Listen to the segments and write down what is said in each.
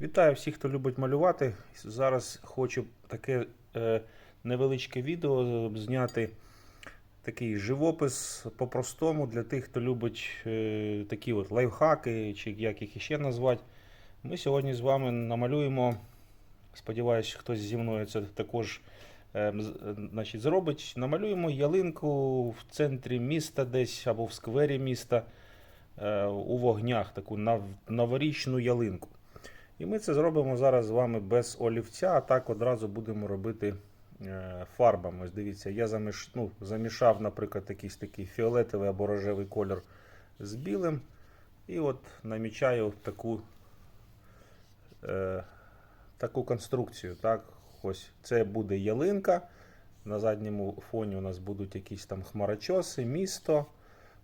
Вітаю всіх, хто любить малювати. Зараз хочу таке е, невеличке відео зняти. Такий живопис по-простому для тих, хто любить е, такі от лайфхаки, чи як їх іще назвати. Ми сьогодні з вами намалюємо. Сподіваюсь, хтось зі мною це також е, значить, зробить. Намалюємо ялинку в центрі міста десь або в сквері міста е, у вогнях, таку новорічну ялинку. І ми це зробимо зараз з вами без олівця, а так одразу будемо робити е, фарбами. Ось дивіться, я заміш, ну, замішав, наприклад, якийсь такий фіолетовий або рожевий колір з білим. І от намічаю таку, е, таку конструкцію. Так? Ось це буде ялинка. На задньому фоні у нас будуть якісь там хмарочоси, місто,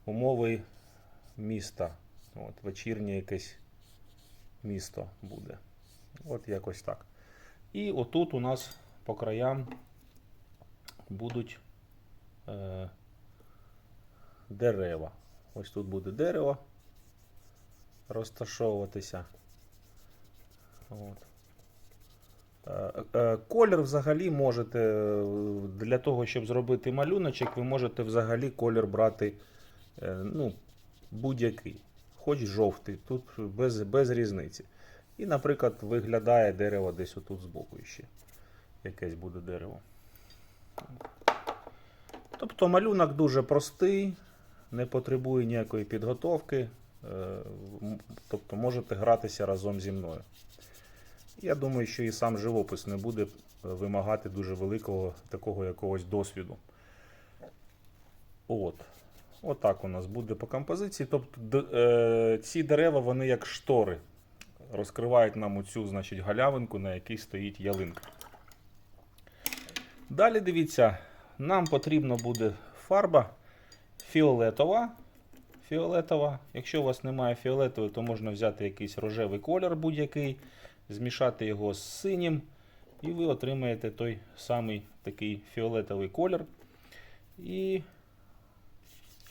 умови міста. От, вечірнє якесь місто буде. От якось так. І отут у нас по краям будуть е, дерева. Ось тут буде дерево розташовуватися. От. Е, е, Колір взагалі можете для того, щоб зробити малюночок, ви можете взагалі колір брати е, ну, будь-який. Хоч жовтий, тут без, без різниці. І, наприклад, виглядає дерево десь отут збоку ще. Якесь буде дерево. Тобто малюнок дуже простий, не потребує ніякої підготовки. е, Тобто можете гратися разом зі мною. Я думаю, що і сам живопис не буде е, вимагати дуже великого такого якогось досвіду. От. Отак у нас буде по композиції. Тобто е, ці дерева, вони як штори. Розкривають нам оцю значить, галявинку, на якій стоїть ялинка. Далі дивіться, нам потрібна буде фарба фіолетова. Фіолетова. Якщо у вас немає фіолетової, то можна взяти якийсь рожевий колір будь-який, змішати його з синім, і ви отримаєте той самий такий фіолетовий колір. І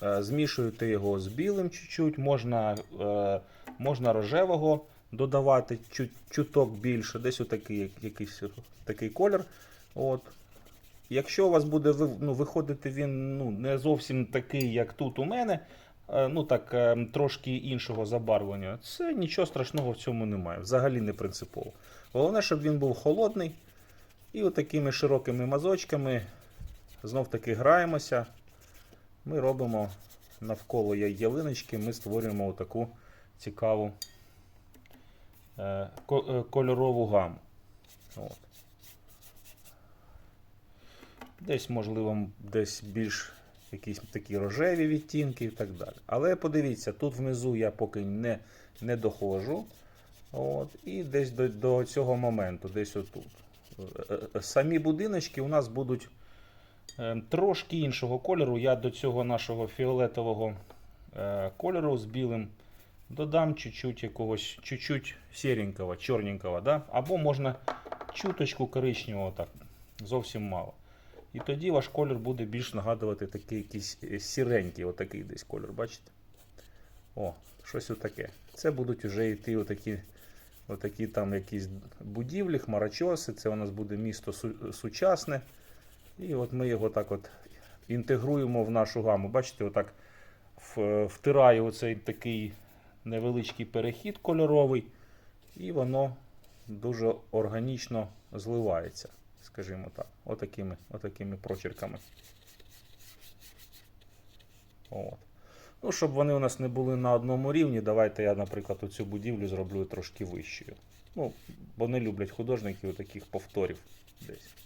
Змішуєте його з білим чуть-чуть, можна, е, можна рожевого додавати чуть, чуток більше, десь отакий якийсь такий колір. От. Якщо у вас буде ну, виходити він ну, не зовсім такий, як тут у мене, е, ну так е, трошки іншого забарвлення, це нічого страшного в цьому немає. Взагалі не принципово. Головне, щоб він був холодний. І отакими широкими мазочками знов таки граємося ми робимо навколо ялиночки, ми створюємо таку цікаву е, е, кольорову гаму. От. Десь, можливо, десь більш якісь такі рожеві відтінки і так далі. Але подивіться, тут внизу я поки не, не доходжу. От, і десь до, до цього моменту, десь отут. Е, Самі будиночки у нас будуть Трошки іншого кольору. Я до цього нашого фіолетового е, кольору з білим додам чуть-чуть якогось чуть-чуть сіренького, чорненького. Да? Або можна чуточку коричневого, так, зовсім мало. І тоді ваш колір буде більш нагадувати такий якийсь е, сіренький, отакий десь колір, бачите? О, щось отаке. Це будуть вже йти отакі, отакі там якісь будівлі, хмарочоси. Це у нас буде місто су- сучасне. І от ми його так от інтегруємо в нашу гаму. Бачите, отак втираю оцей такий невеличкий перехід кольоровий, і воно дуже органічно зливається, скажімо так, отакими, отакими прочерками. От. Ну, щоб вони у нас не були на одному рівні, давайте я, наприклад, оцю будівлю зроблю трошки вищою. Ну, бо не люблять художників таких повторів десь.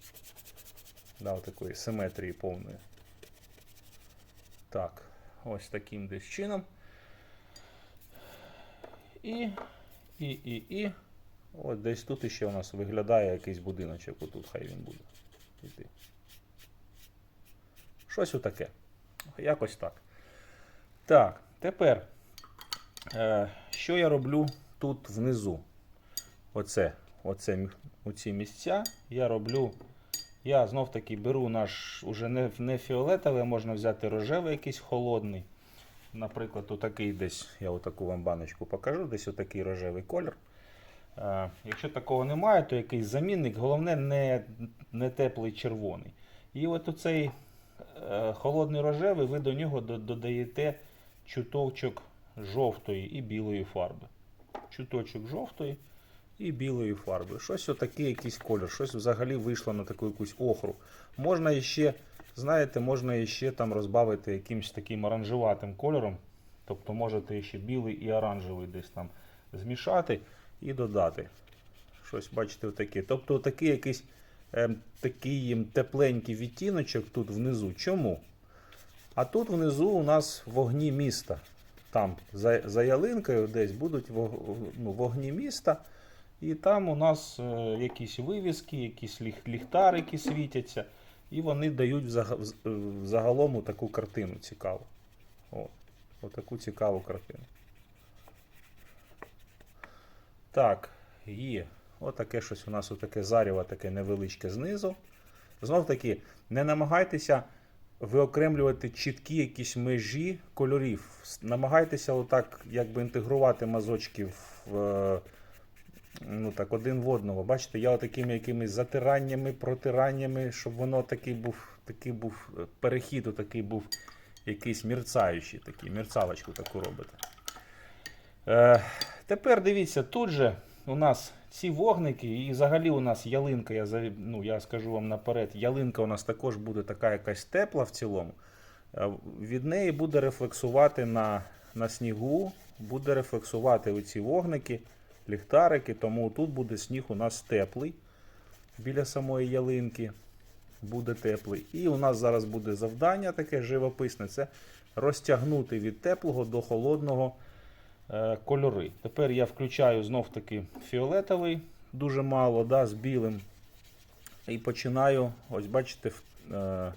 Да, такої симетрії повної. Так, ось таким десь чином. І, і, і, і. От десь тут іще у нас виглядає якийсь будиночок. Отут хай він буде. Іти. Щось отаке. Якось так. Так, тепер, е, що я роблю тут внизу? Оце, оце, оці місця я роблю я знов таки беру наш уже не, не фіолетовий, а можна взяти рожевий якийсь холодний. Наприклад, отакий десь, я отаку вам баночку покажу, десь отакий рожевий колір. Е, Якщо такого немає, то якийсь замінник, головне не, не теплий червоний. І от оцей е, холодний рожевий, ви до нього додаєте чуточок жовтої і білої фарби. Чуточок жовтої і білої фарби. Щось отакий якийсь колір, щось взагалі вийшло на таку якусь охру. Можна іще, знаєте, можна іще там розбавити якимось таким оранжеватим кольором. Тобто можете ще білий і оранжевий десь там змішати і додати. Щось, бачите, отаке. Тобто такий якийсь ем, такий ем, тепленький відтіночок тут внизу. Чому? А тут внизу у нас вогні міста. Там за, за ялинкою десь будуть вог- ну, вогні міста. І там у нас е, якісь вивіски, якісь ліх, ліхтарики світяться. І вони дають е, загалом таку картину цікаву. От. Отаку цікаву картину. Так, є. Отаке щось у нас отаке заріво, таке невеличке знизу. Знов таки, не намагайтеся виокремлювати чіткі якісь межі кольорів. Намагайтеся отак якби інтегрувати мазочки в, е, ну, так, один в одного. Бачите, я отакими якимись затираннями, протираннями, щоб воно такий був, такий був е, перехід, такий був якийсь мірцаючий, такий, мірцалочку таку робите. Е, тепер дивіться, тут же у нас ці вогники, і взагалі у нас ялинка, я, ну, я скажу вам наперед, ялинка у нас також буде така якась тепла в цілому. Е, Від неї буде рефлексувати на, на снігу, буде рефлексувати оці вогники, ліхтарики, тому тут буде сніг у нас теплий біля самої ялинки. Буде теплий. І у нас зараз буде завдання таке живописне: це розтягнути від теплого до холодного е, кольори. Тепер я включаю знов таки фіолетовий, дуже мало, да, з білим. І починаю, ось бачите, е,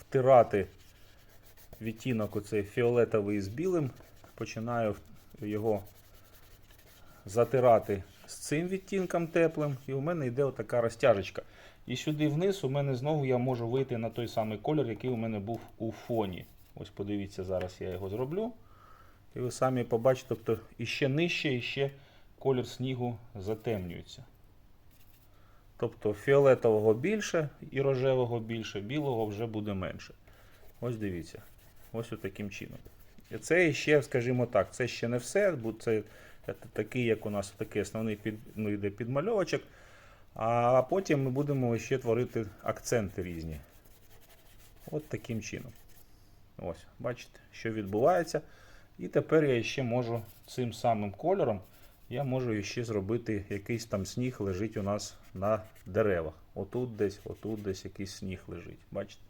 втирати відтінок оцей фіолетовий з білим. Починаю його затирати з цим відтінком теплим. І у мене йде отака розтяжечка. І сюди вниз у мене знову я можу вийти на той самий колір, який у мене був у фоні. Ось подивіться, зараз я його зроблю. І ви самі побачите, тобто іще нижче, іще колір снігу затемнюється. Тобто фіолетового більше і рожевого більше, білого вже буде менше. Ось дивіться. Ось таким чином. І це ще, скажімо так, це ще не все, бо це такий, як у нас такий основний під, ну, йде підмальовочок. А потім ми будемо ще творити акценти різні. От таким чином. Ось, бачите, що відбувається. І тепер я ще можу цим самим кольором, я можу ще зробити якийсь там сніг лежить у нас на деревах. Отут десь, отут десь якийсь сніг лежить. Бачите?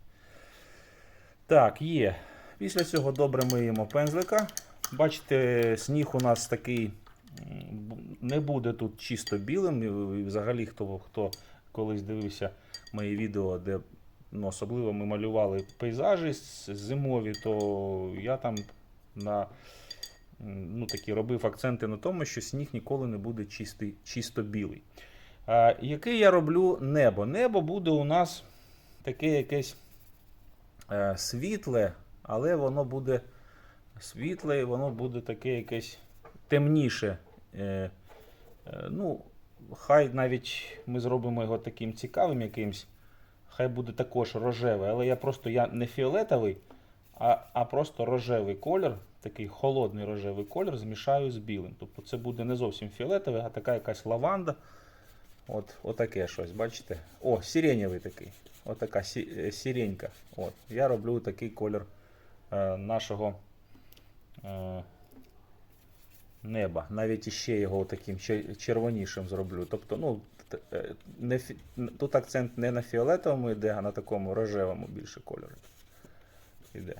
Так, є. Після цього добре миємо пензлика. Бачите, сніг у нас такий не буде тут чисто білим. І взагалі, хто, хто колись дивився мої відео, де ну, особливо ми малювали пейзажі зимові, то я там на ну, такі робив акценти на тому, що сніг ніколи не буде чистий, чисто білий. А, який я роблю небо? Небо буде у нас таке якесь е, світле, але воно буде світле, і воно буде таке якесь темніше. Е, е, ну, хай навіть ми зробимо його таким цікавим якимсь. Хай буде також рожевий, але я просто я не фіолетовий, а, а просто рожевий колір, такий холодний рожевий колір, змішаю з білим. Тобто це буде не зовсім фіолетовий, а така якась лаванда. От, отаке щось, бачите? О, сиренєвий такий. Отака сі, е, сіренька. От. Я роблю такий колір е, нашого е, неба. Навіть іще його таким червонішим зроблю. Тобто, ну, е, не, тут акцент не на фіолетовому йде, а на такому рожевому більше кольорі. Йде.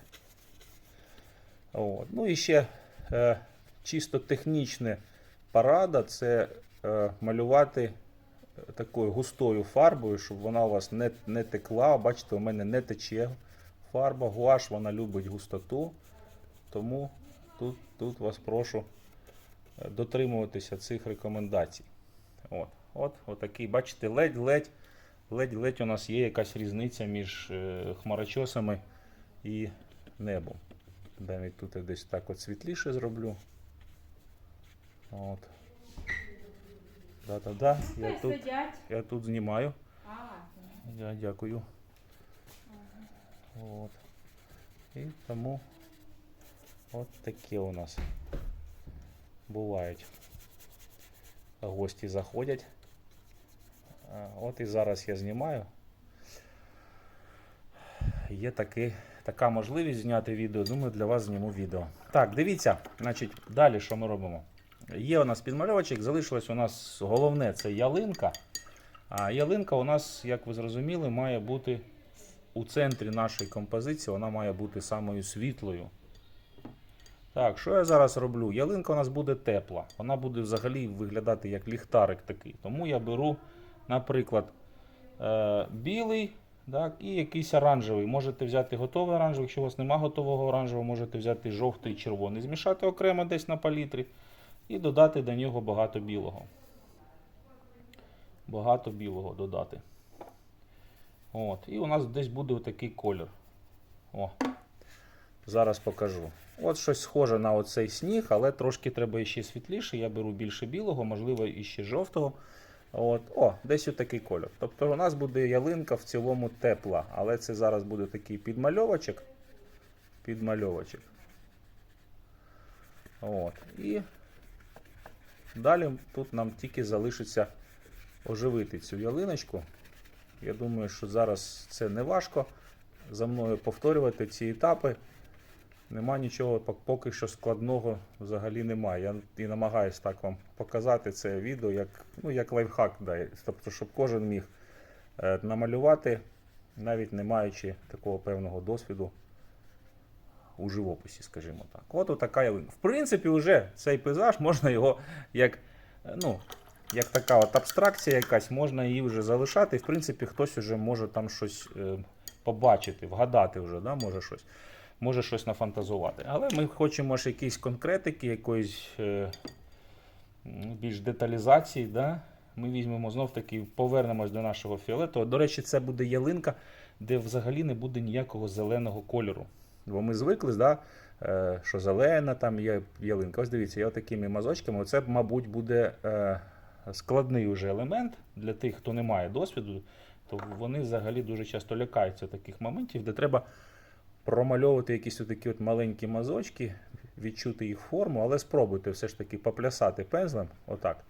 От. Ну і ще е, чисто технічне парада це е, малювати е, такою густою фарбою, щоб вона у вас не, не текла. Бачите, у мене не тече фарба. Гуаш вона любить густоту. Тому тут, тут вас прошу дотримуватися цих рекомендацій. От, от, отакий, бачите, ледь-ледь, ледь-ледь у нас є якась різниця між е, хмарочосами і небом. Навіть тут я десь так от світліше зроблю. От. Да-да-да. Я тут, я тут знімаю. Я дякую. От. І тому от такі у нас бувають. Гості заходять. От і зараз я знімаю. Є таки, така можливість зняти відео. Думаю, для вас зніму відео. Так, дивіться, значить, далі що ми робимо? Є у нас підмальовочок, залишилось у нас головне це ялинка. А ялинка у нас, як ви зрозуміли, має бути у центрі нашої композиції, вона має бути самою світлою. Так, що я зараз роблю? Ялинка у нас буде тепла. Вона буде взагалі виглядати як ліхтарик такий. Тому я беру, наприклад, е, білий так, і якийсь оранжевий. Можете взяти готовий оранжевий. Якщо у вас немає готового оранжевого, можете взяти жовтий і червоний. Змішати окремо десь на палітрі і додати до нього багато білого. Багато білого додати. От. І у нас десь буде отакий колір. О. Зараз покажу. От щось схоже на оцей сніг, але трошки треба ще світліше. Я беру більше білого, можливо, і ще жовтого. От. О, десь отакий кольор. Тобто у нас буде ялинка в цілому тепла, але це зараз буде такий підмальовочок. Підмальовочок. От. І далі тут нам тільки залишиться оживити цю ялиночку. Я думаю, що зараз це не важко за мною повторювати ці етапи. Нема нічого поки що складного взагалі немає. Я і намагаюся так вам показати це відео як, ну, як лайфхак, да, тобто, щоб кожен міг е, намалювати, навіть не маючи такого певного досвіду у живописі, скажімо так. От така ялинка. В принципі, вже цей пейзаж можна його як, ну, як така от абстракція якась, можна її вже залишати. В принципі, хтось вже може там щось е, побачити, вгадати вже, да, може щось. Може щось нафантазувати. Але ми хочемо ж якісь конкретики, якоїсь е, більш деталізації. Да? Ми візьмемо знов таки, повернемось до нашого фіолетового. До речі, це буде ялинка, де взагалі не буде ніякого зеленого кольору. Бо ми звикли, да, е, що зелена там є ялинка. Ось дивіться, я такими мазочками. Оце, мабуть, буде е, складний уже елемент для тих, хто не має досвіду, то вони взагалі дуже часто лякаються таких моментів, де треба промальовувати якісь такі от маленькі мазочки, відчути їх форму, але спробуйте все ж таки поплясати пензлем. Отак.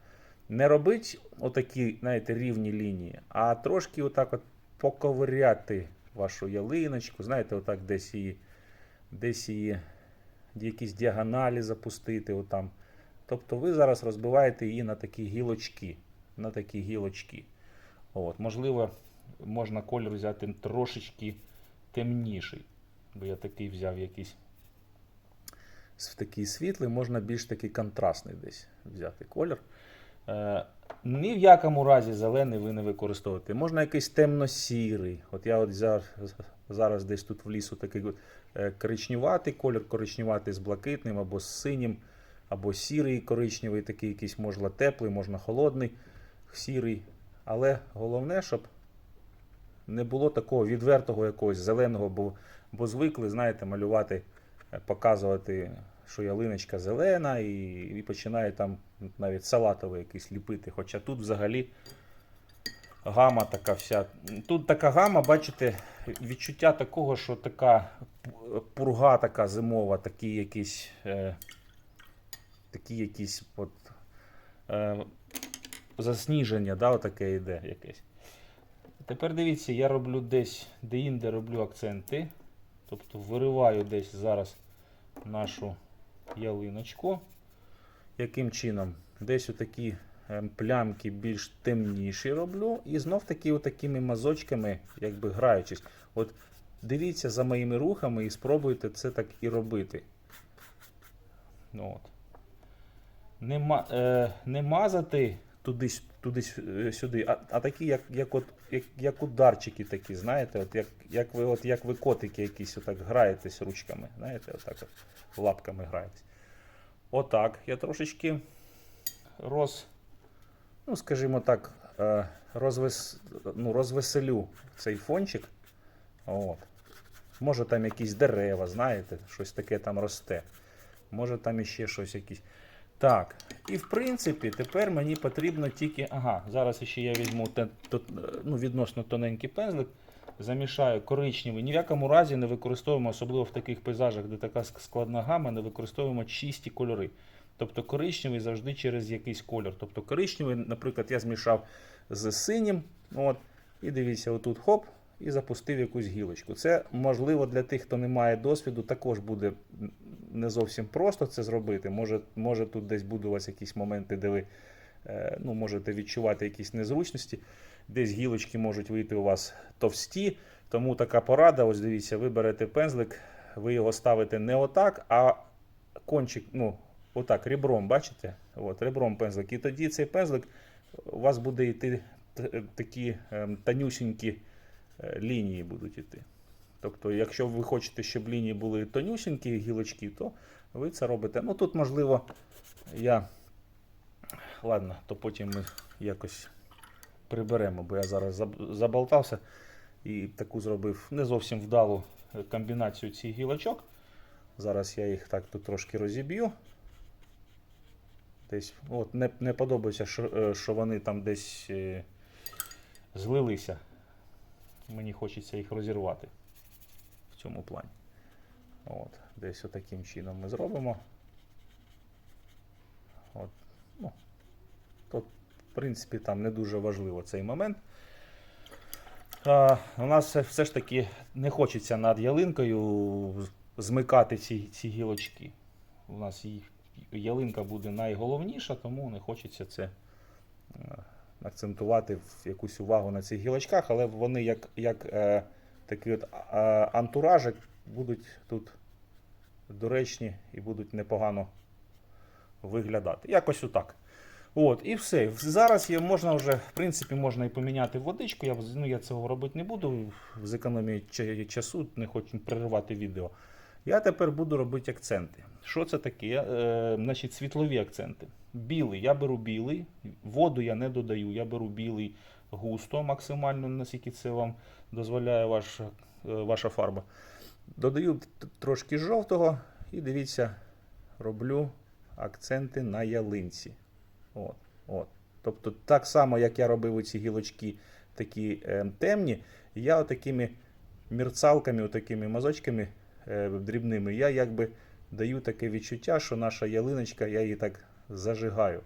Не робить отакі, знаєте, рівні лінії, а трошки отак от поковиряти вашу ялиночку, знаєте, отак десь її, десь її якісь діагоналі запустити. Отам. Тобто ви зараз розбиваєте її на такі гілочки. На такі гілочки. От, можливо, можна колір взяти трошечки темніший. Бо я такий взяв якийсь такий світлий, можна більш такий контрастний десь взяти колір. Е, ні в якому разі зелений ви не використовуєте. Можна якийсь темно-сірий. От я от взяв зараз десь тут в лісу такий е, коричневатий колір, коричневатий з блакитним або з синім, або сірий коричневий, такий якийсь можна теплий, можна холодний, сірий. Але головне, щоб не було такого відвертого якогось зеленого, бо, бо звикли, знаєте, малювати, е, показувати, що ялиночка зелена, і, і починає там навіть салатовий якийсь ліпити. Хоча тут взагалі гама така вся. Тут така гама, бачите, відчуття такого, що така пурга така зимова, такі якісь. Е, такі якісь от, е, засніження, да, отаке йде якесь. Тепер дивіться, я роблю десь де-інде роблю акценти. Тобто вириваю десь зараз нашу ялиночку. Яким чином? Десь отакі ем, плямки більш темніші роблю. І знов таки отакими мазочками, якби граючись. От дивіться за моїми рухами і спробуйте це так і робити. Ну, от. Не, е, не мазати туди, туди е, сюди, а, а такі, як, як, от, як, як ударчики такі, знаєте, от як, як, ви, от, як ви котики якісь отак граєтесь ручками, знаєте, отак от, лапками граєтесь. Отак. Я трошечки роз, ну, скажімо так, е, розвес, ну, розвеселю цей фончик. От. Може там якісь дерева, знаєте, щось таке там росте. Може там іще щось якісь. Так, і в принципі, тепер мені потрібно тільки. Ага, зараз ще я візьму те, то, ну, відносно тоненький пензлик, замішаю коричневий. Ні в якому разі не використовуємо, особливо в таких пейзажах, де така складна гама, не використовуємо чисті кольори. Тобто коричневий завжди через якийсь кольор. Тобто коричневий, наприклад, я змішав з синім. От, і дивіться, отут хоп, і запустив якусь гілочку. Це можливо для тих, хто не має досвіду, також буде не зовсім просто це зробити. Може, може тут десь будуть у вас якісь моменти, де ви е, ну, можете відчувати якісь незручності. Десь гілочки можуть вийти у вас товсті. Тому така порада. Ось дивіться, ви берете пензлик, ви його ставите не отак, а кончик, ну, отак, ребром, бачите? От, ребром пензлик. І тоді цей пензлик у вас буде йти такі ем, тонюсінькі е, лінії будуть йти. Тобто, якщо ви хочете, щоб лінії були тонюсінькі гілочки, то ви це робите. Ну тут, можливо, я. Ладно, то потім ми якось приберемо, бо я зараз заболтався і таку зробив не зовсім вдалу е, комбінацію цих гілочок. Зараз я їх так тут трошки розіб'ю. Десь, от, не, не подобається, що, е, вони там десь е, злилися. Мені хочеться їх розірвати в цьому плані. От, десь отаким чином ми зробимо. От, ну, тут, в принципі, там не дуже важливо цей момент. А, у нас все, все ж таки не хочеться над ялинкою змикати ці, ці гілочки. У нас їх, ялинка буде найголовніша, тому не хочеться це е, акцентувати якусь увагу на цих гілочках, але вони як, як е, такий от а, антуражик будуть тут доречні і будуть непогано виглядати. Якось отак. От, і все. Зараз є, можна вже, в принципі, можна і поміняти водичку. Я, ну, я цього робити не буду з економії часу, не хочу переривати відео. Я тепер буду робити акценти. Що це таке? Е, значить, світлові акценти. Білий. Я беру білий, воду я не додаю, я беру білий густо, максимально, наскільки це вам дозволяє ваш, е, ваша фарба. Додаю трошки жовтого і дивіться, роблю акценти на ялинці. От, от. Тобто, так само, як я робив оці гілочки такі е, темні, я отакими мерцалками, отакими мазочками дрібними, я якби даю таке відчуття, що наша ялиночка, я її так зажигаю.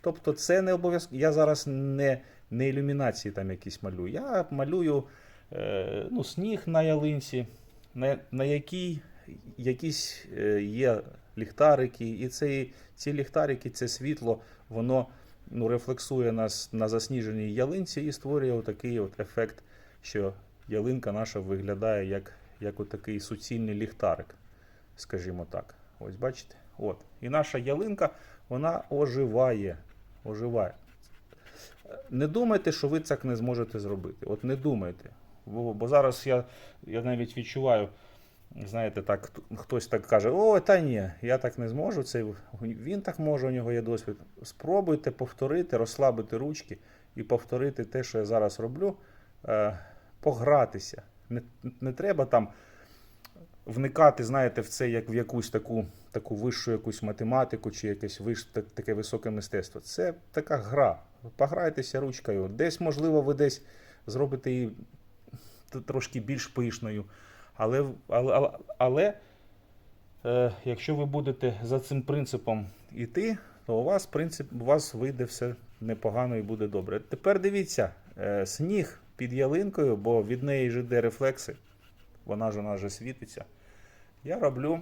Тобто, це не обов'язково. Я зараз не, не ілюмінації там якісь малюю. Я малюю е, ну, сніг на ялинці, на, на якій якісь е, є ліхтарики, і ці, ці ліхтарики, це світло, воно ну, рефлексує нас на засніженій ялинці і створює такий ефект, що ялинка наша виглядає як, як отакий суцільний ліхтарик, скажімо так. Ось бачите? От. І наша ялинка вона оживає. оживає. Не думайте, що ви так не зможете зробити. От не думайте. Бо, бо зараз я, я навіть відчуваю, знаєте, так, хтось так каже, о, та ні, я так не зможу. Це він так може, у нього є досвід. Спробуйте повторити, розслабити ручки і повторити те, що я зараз роблю, е, погратися. Не, не треба там вникати, знаєте, в це як в якусь таку, таку вищу якусь математику чи якесь виш, та- таке високе мистецтво. Це така гра. Пограйтеся ручкою. Десь, можливо, ви десь зробите її трошки більш пишною. Але, але, але, але е, якщо ви будете за цим принципом йти, то у вас, принцип, у вас вийде все непогано і буде добре. Тепер дивіться, е, сніг під ялинкою, бо від неї ж йде рефлекси. Вона ж у нас же світиться. Я роблю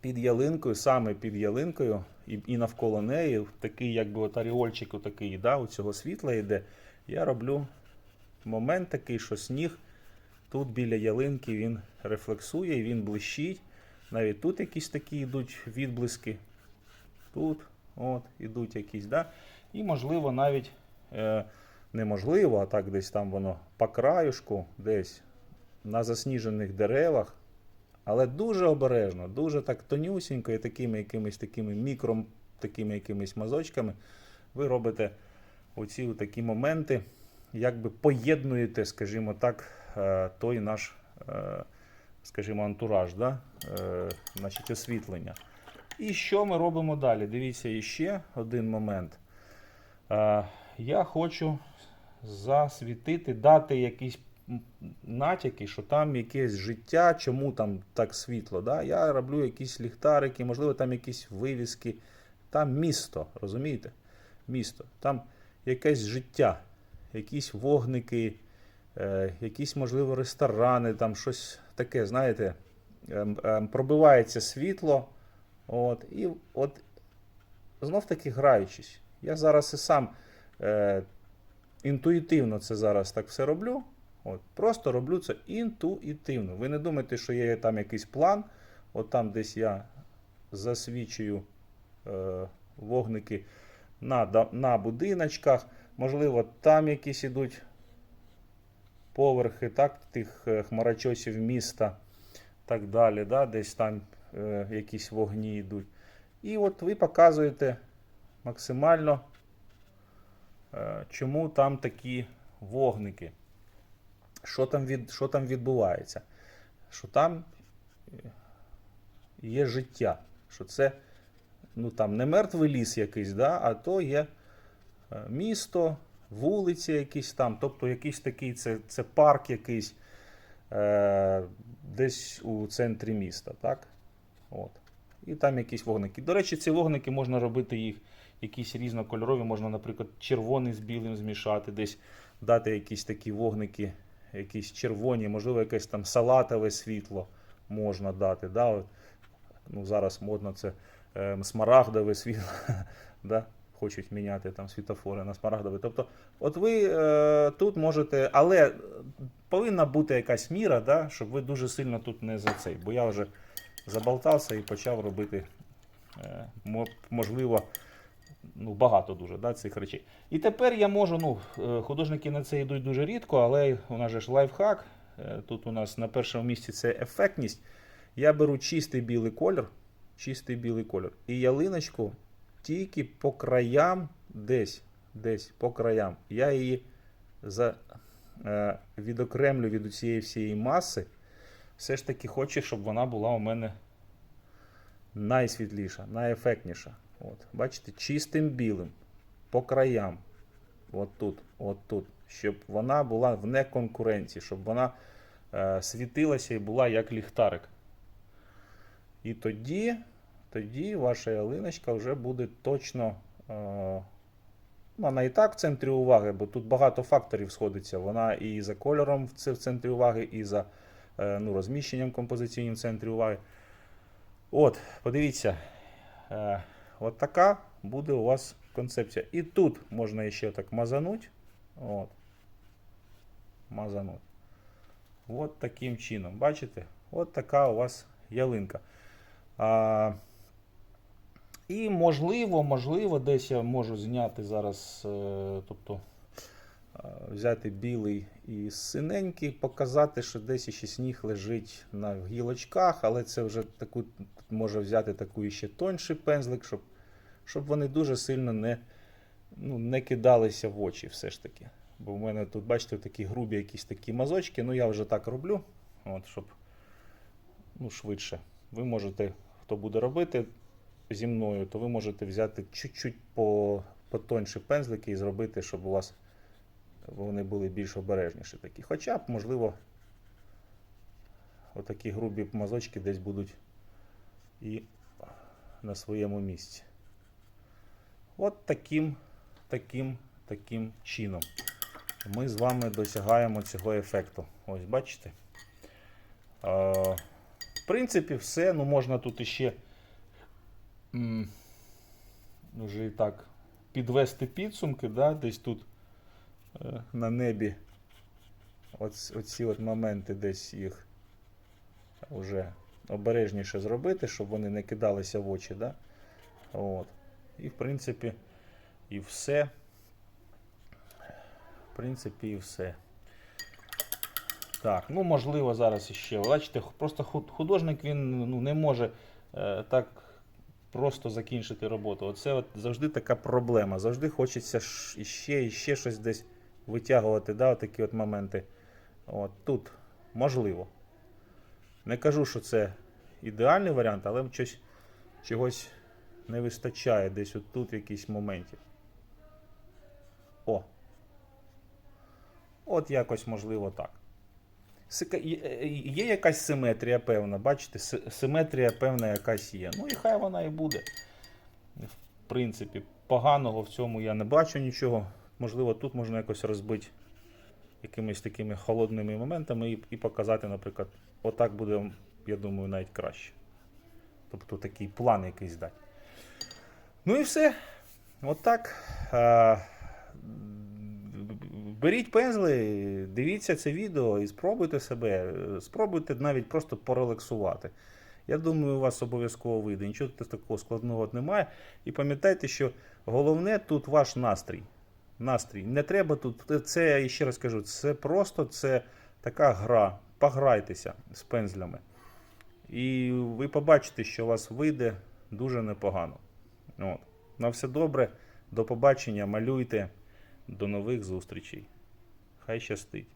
під ялинкою, саме під ялинкою, і, і навколо неї, такий, якби от аріольчик такий, да, у цього світла йде. Я роблю момент такий, що сніг тут біля ялинки він рефлексує, він блищить. Навіть тут якісь такі йдуть відблиски. Тут, от, ідуть якісь, да? І можливо навіть е, неможливо, а так десь там воно по краюшку, десь на засніжених деревах. Але дуже обережно, дуже так тонюсінько і такими якимись такими мікро, такими якимись мазочками ви робите оці такі моменти, якби поєднуєте, скажімо так, е, той наш, е, скажімо, антураж, да? е, значить, освітлення. І що ми робимо далі? Дивіться, іще один момент. Я хочу засвітити, дати якісь натяки, що там якесь життя, чому там так світло. Да? Я роблю якісь ліхтарики, можливо, там якісь вивіски. Там місто, розумієте? Місто. Там якесь життя, якісь вогники, е, якісь, можливо, ресторани, там щось таке, знаєте, ем, ем, пробивається світло. От, і от знов таки граючись. Я зараз і сам е, інтуїтивно це зараз так все роблю. От, просто роблю це інтуїтивно. Ви не думайте, що є там якийсь план. От там десь я засвічую е, вогники на, на будиночках. Можливо, там якісь ідуть поверхи, так, тих е, хмарочосів міста, так далі. Да, десь там е, якісь вогні йдуть. І от ви показуєте максимально, чому там такі вогники. Що там, від, що там відбувається? Що там е, є життя. Що це ну, там, не мертвий ліс якийсь, да, а то є е, місто, вулиці якісь там, тобто якийсь такий це, це парк якийсь е, десь у центрі міста. так? От. І там якісь вогники. До речі, ці вогники можна робити їх якісь різнокольорові, можна, наприклад, червоний з білим змішати, десь дати якісь такі вогники, якісь червоні, можливо, якесь там салатове світло можна дати. Да? Ну, зараз модно це е, смарагдове світло. да? Хочуть міняти там світофори на смарагдове. Тобто, от ви е, тут можете, але повинна бути якась міра, да? щоб ви дуже сильно тут не за цей. Бо я вже заболтався і почав робити, е, можливо, ну, багато дуже да, цих речей. І тепер я можу, ну, е, художники на це йдуть дуже рідко, але у нас же ж лайфхак. Е, Тут у нас на першому місці це ефектність. Я беру чистий білий колір, чистий білий колір. І ялиночку тільки по краям, десь, десь по краям. Я її за, е, відокремлю від цієї всієї маси. Все ж таки хочу, щоб вона була у мене найсвітліша, найефектніша. От, бачите, чистим білим, по краям. От тут, от тут. Щоб вона була в неконкуренції, щоб вона е, світилася і була як ліхтарик. І тоді, тоді ваша ялиночка вже буде точно. Е, вона і так в центрі уваги, бо тут багато факторів сходиться. Вона і за кольором в центрі уваги, і за е, ну, розміщенням композиційним в центрі уваги. От, подивіться, е, от така буде у вас концепція. І тут можна ще так мазануть. От. Мазануть. От таким чином. Бачите? От така у вас ялинка. А, і можливо, можливо, десь я можу зняти зараз, е, тобто взяти білий і синенький, показати, що десь ще сніг лежить на гілочках, але це вже таку, може взяти таку ще тонший пензлик, щоб, щоб вони дуже сильно не, ну, не кидалися в очі все ж таки. Бо в мене тут, бачите, такі грубі якісь такі мазочки. Ну я вже так роблю, от, щоб ну, швидше. Ви можете, хто буде робити зі мною, то ви можете взяти чуть-чуть по, потонші пензлики і зробити, щоб у вас вони були більш обережніші такі. Хоча б, можливо, отакі грубі мазочки десь будуть і на своєму місці. От таким, таким, таким чином ми з вами досягаємо цього ефекту. Ось бачите. В принципі, все. Ну, можна тут іще вже і так підвести підсумки, да? десь тут на небі. Оц, оці от моменти десь їх вже обережніше зробити, щоб вони не кидалися в очі. Да? От. І в принципі, і все. В принципі, і все. Так, ну можливо, зараз іще. Бачите, просто художник він ну, не може е, так просто закінчити роботу. Оце от завжди така проблема. Завжди хочеться ж іще, іще щось десь витягувати, да, такі от моменти. От тут можливо. Не кажу, що це ідеальний варіант, але щось чогось не вистачає десь отут в якийсь моменті. О. От якось можливо так. Є- е, якась симетрія певна, бачите, си- симетрія певна якась є. Ну і хай вона і буде. В принципі, поганого в цьому я не бачу нічого. Можливо, тут можна якось розбити якимись такими холодними моментами і, і показати, наприклад, отак буде, я думаю, навіть краще. Тобто такий план якийсь дати. Ну і все. Отак. А, Беріть пензли, дивіться це відео і спробуйте себе. Спробуйте навіть просто порелаксувати. Я думаю, у вас обов'язково вийде. Нічого такого складного немає. І пам'ятайте, що головне тут ваш настрій. Настрій. Не треба тут. Це, я ще раз кажу, це просто це така гра. Пограйтеся з пензлями. І ви побачите, що у вас вийде дуже непогано. От. На все добре. До побачення. Малюйте. До нових зустрічей. Хай щастить.